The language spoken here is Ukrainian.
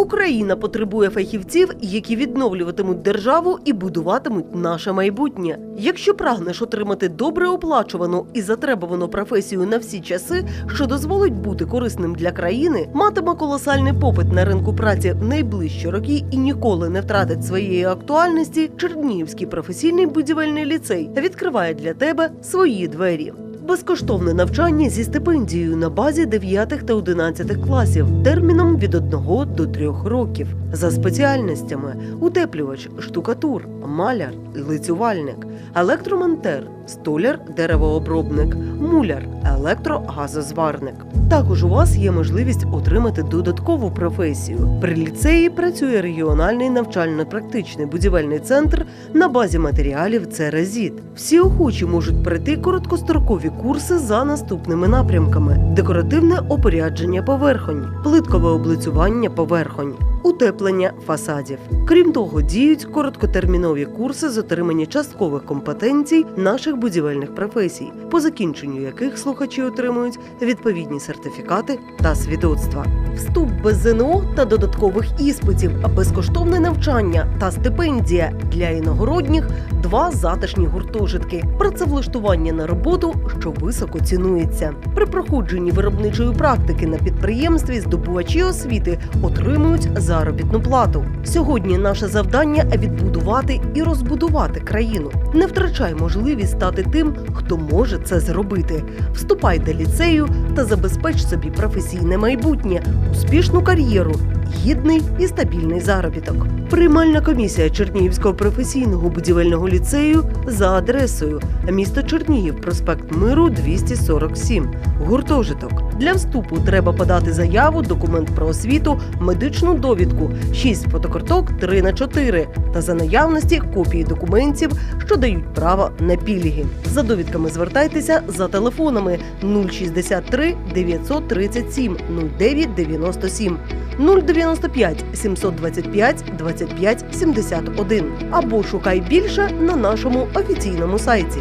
Україна потребує фахівців, які відновлюватимуть державу і будуватимуть наше майбутнє. Якщо прагнеш отримати добре оплачувану і затребувану професію на всі часи, що дозволить бути корисним для країни, матиме колосальний попит на ринку праці в найближчі роки і ніколи не втратить своєї актуальності, Чернігівський професійний будівельний ліцей відкриває для тебе свої двері. Безкоштовне навчання зі стипендією на базі 9 та 11 класів терміном від 1 до 3 років. За спеціальностями утеплювач, штукатур, маляр, лицювальник, електромонтер, столяр, деревообробник, муляр, електрогазозварник. Також у вас є можливість отримати додаткову професію. При ліцеї працює регіональний навчально-практичний будівельний центр на базі матеріалів «Церезіт». Всі охочі можуть пройти короткострокові курси за наступними напрямками: декоративне опорядження поверхонь, плиткове облицювання поверхонь, утеплення фасадів. Крім того, діють короткотермінові курси з отримання часткових компетенцій наших будівельних професій, по закінченню яких слухачі отримують відповідні сертифікати та свідоцтва. Вступ без ЗНО та додаткових іспитів, безкоштовне навчання та стипендія для іногородніх, два затишні гуртожитки, працевлаштування на роботу, що високо цінується. При проходженні виробничої практики на підприємстві здобувачі освіти отримують заробітну плату. Сьогодні наше завдання відбудувати і розбудувати країну. Не втрачай можливість стати тим, хто може це зробити. Вступай до ліцею та забезпеч собі професійне майбутнє, успішну кар'єру, гідний і стабільний заробіток. Приймальна комісія Чернігівського професійного будівельного ліцею за адресою місто Чернігів, проспект Миру 247, гуртожиток. Для вступу треба подати заяву, документ про освіту, медичну довідку, 6 фотокарток 3 на 4 та за наявності копії документів, що дають право на пільги. За довідками звертайтеся за телефонами 063 937 0997 095 725 25 71 або шукай більше на нашому офіційному сайті.